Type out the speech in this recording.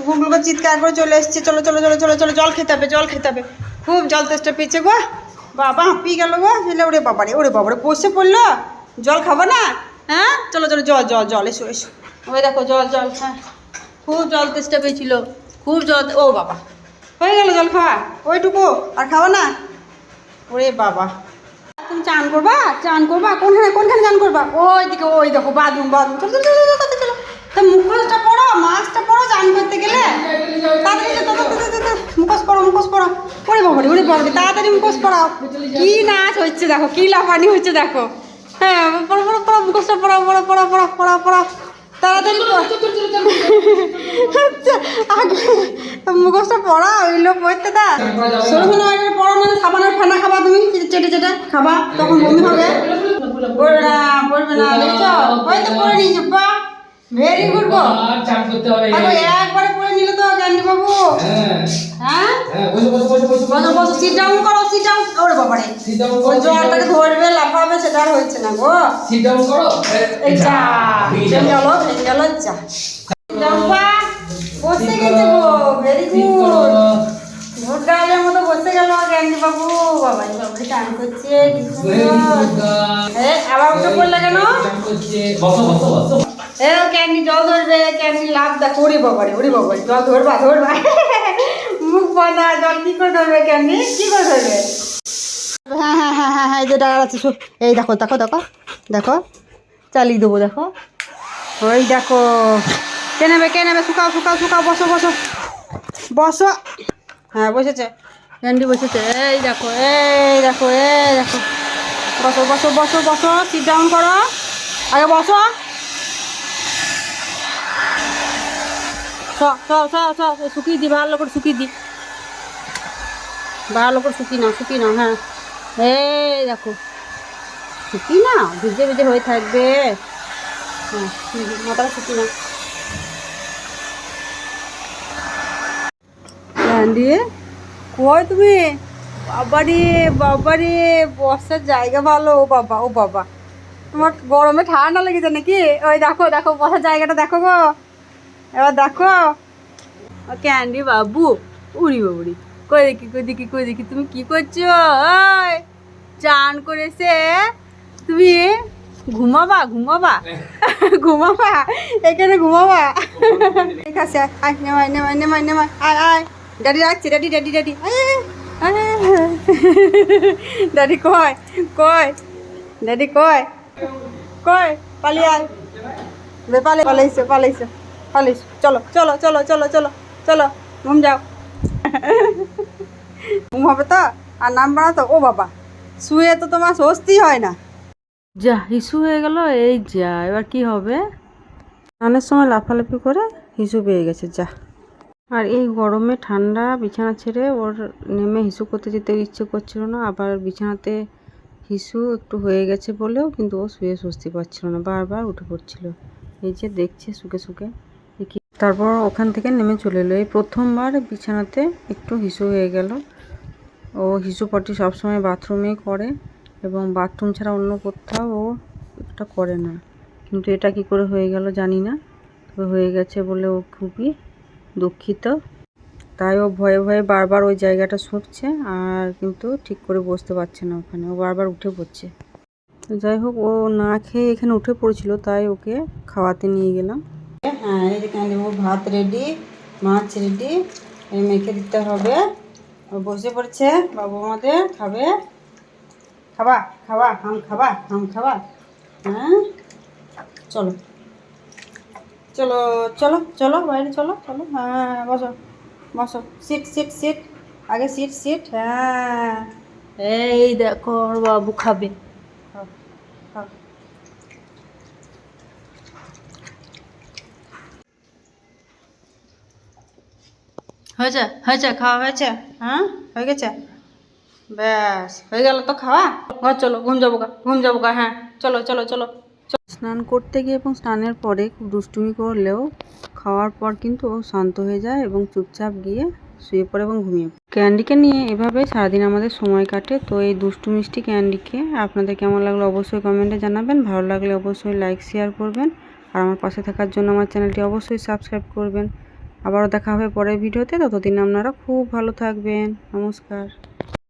কুকুরগুলো চিৎকার করে চলে এসছে। চলো চলো চলো চলো চলো, জল খেতে হবে, জল খেতে হবে। খুব জল তেষ্টা পেয়েছে গো। বাবা, হাঁপিয়ে গেল গো। ছেলে, ওরে বাবারে ওরে বাবারে, বসে পড়ল? জল খাব না? হ্যাঁ? চলো চলো, জল জল জল, এসো এসো। ওই দেখো, জল জল হ্যাঁ। খুব জল তেষ্টা পেয়েছিল। খুব জল ও বাবা। হয়ে গেল জল খাওয়া। ওইটুকু। আর খাব না? ওরে বাবা। তুমি চান করবা? চান করবা? কোনখানে কোনখানে চান করবা? ওই দিকে ওই দেখো, বাথরুম বাথরুম। চলো চলো চলো চলো চলো তা মুখোশটা পড়ো মাস্কটা পড়ো চান করতে গেলে তাড়াতাড়ি যাও, তাড়াতাড়ি, তাড়াতাড়ি, তাড়াতাড়ি। মুখোশ পড়ো মুখোশ পড়ো ওরে বাবারে ওরে বাবারে তাড়াতাড়ি মুখোশ পড়াও কি নাচ হচ্ছে দেখো কি লাফানি হচ্ছে দেখো। হ্যাঁ পড়ো পড়ো পড়ো মুখোশটা পড়াও পড়ো পড়ো পড়ো পড়ো পড়ো। তাড়াতাড়ি মুখোশটা পড়া পড়তে না এটা পড়ো না সাবানের ফেনা খাবা তুমি চেটে চেটে খাবা তখন বমি হবে। পড়বে না পড়বে না দেখছ? হয়তো পড়ে নিয়েছে বা ভেরি গুড গো। একবারে পড়ে নিলে তো ক্যান্ডি বাবু? হ্যাঁ। বসো বসো বসো বসো বসো। বসো সিট ডাউন করো সিট ডাউন ওরে বাবারে সিট ডাউন করো জলটাকে ধরবে লাফাবে সেটা আর হচ্ছে না গো। সিট ডাউন করো এই যা ভেঙে গেল। ভেঙে গেল যা। ডাম্পা বসে গেছে গো ভেরি গুড ভোট গাড়ির মতো বসে গেল ক্যান্ডি বাবু। বাবা এই বাবু টান করছে কি সুন্দর। এ আবার উঠে পড়লে কেন? বসো বসো বসো। এ ক্যান্ডি জল ধরবে ক্যান্ডি লাভ দেখো ওরে বাবারে ওরে বাবারে জল ধরবা ধরবা। মুখ বাঁধা জল কি করে ধরবে ক্যান্ডি কি করে ধরবে? হ্যাঁ হ্যাঁ হ্যাঁ হ্যাঁ হ্যাঁ এই যে ডাকার আছে এই দেখো দেখো দেখো দেখো, চালিয়ে দেবো, দেখো। ওই দেখো, কে নেবে কে নেবে? শুকাও শুকাও শুকাও, বসো বসো। বসো। হ্যাঁ বসেছে। ক্যান্ডি বসেছে। এই দেখো এই দেখো এই দেখো। বসো বসো বসো বসো। সিট ডাউন করো। আগে বসো। চ শুকিয়ে দি ভালো করে শুকিয়ে দি। ভালো করে শুকিয়ে নাও শুকিয়ে নাও হ্যাঁ। এই দেখো শুকিয়ে নাও, ভিজে ভিজে হয়ে থাকবে। হ্যাঁ মাথাটা শুকিয়ে কই তুমি? বাবারে বাবারে বসার জায়গা ভালো, ও বাবা ও বাবা। তোমার গরমে ঠান্ডা লেগেছে নাকি? ওই দেখো দেখো বসার জায়গাটা দেখো গো। এবার দেখো। ক্যান্ডি বাবু, উড়ি বাবুরি। কই দেখি কই দেখি কই দেখি, তুমি কি করছ? ওই, চান করেছে তুমি ঘুমাবা ঘুমাবা? ঘুমাবা? এখানে ঘুমাবা? ঠিক আছে, আয়, নেমাই নেমাই নেমাই নেমাই, আয় আয়। ড্যাডি রাখছি ড্যাডি ড্যাডি ড্যাডি ড্যাডি কয় কয়, ড্যাডি কয় কয়, পালিয়ে আয়। পালাইছো পালাইছো পালাইছো চলো চলো চলো চলো চলো চলো ঘুম যাও। ঘুম হবে তো? আর নাম বাড়াতো ও বাবা শুয়ে তো তোমার স্বস্তি হয় না। যা হিসু হয়ে গেল এই যা এবার কি হবে? স্নানের সময় লাফালাফি করে হিসু পেয়ে গেছে যা। আর এই গরমে ঠান্ডা বিছানা ছেড়ে ওর নেমে হিসু করতে যেতে ইচ্ছে করছিল না আবার বিছানাতে হিসু একটু হয়ে গেছে বলেও কিন্তু ও শুয়ে স্বস্তি পাচ্ছিল না বারবার উঠে পড়ছিল। এই যে দেখছে শুকে দেখি তারপর ওখান থেকে নেমে চলে এলো। এই প্রথমবার বিছানাতে একটু হিসু হয়ে গেল। ও হিসু পটি সবসময় বাথরুমেই করে এবং বাথরুম ছাড়া অন্য কোথাও ও এটা করে না। কিন্তু এটা কি করে হয়ে গেল জানি না। তবে হয়ে গেছে বলে ও খুবই দুঃখিত। তাই ও ভয়ে ভয়ে বারবার ওই জায়গাটা শুঁকছে আর কিন্তু ঠিক করে বসতে পারছে না ওখানে। ও বারবার উঠে পড়ছে। যাই হোক, ও না খেয়ে এখানে উঠে পড়েছিল, তাই ওকে খাওয়াতে নিয়ে গেলাম। হ্যাঁ এখানে ও ভাত রেডি মাছ রেডি মেখে দিতে হবে। বসে পড়ছে, বাবু আমাদের খাবে। খাবা খাবা, হাম খাবা হাম খাবা। হ্যাঁ চলো। চলো চলো চলো, বাইরে চলো চলো। হ্যাঁ বসো বসো। সিট সিট সিট আগে সিট সিট হ্যাঁ এই দেখো বাবু খাবে। হয়েছে? হয়েছে? খাওয়া হয়েছে? হ্যাঁ? হয়ে গেছে? ব্যাস, হয়ে গেল তো খাওয়া? ঘর চলো, ঘুম যাব গা, ঘুম যাব গা হ্যাঁ। চলো চলো চলো। স্নান করতে গিয়ে এবং স্নানের পরে খুব দুষ্টুমি করলেও খাওয়ার পর কিন্তু ও শান্ত হয়ে যায় এবং চুপচাপ গিয়ে শুয়ে পড়ে এবং ঘুমিয়ে ক্যান্ডিকে নিয়ে এভাবে সারাদিন আমাদের সময় কাটে, তো এই দুষ্টু মিষ্টি ক্যান্ডিকে আপনাদের কেমন লাগল অবশ্যই কমেন্টে জানাবেন, ভালো লাগলে অবশ্যই লাইক, শেয়ার করবেন, আর আমার পাশে থাকার জন্য আমার চ্যানেলটি অবশ্যই সাবস্ক্রাইব করবেন। আবারও দেখা হবে পরের ভিডিওতে। ততদিন আপনারা খুব ভালো থাকবেন। নমস্কার।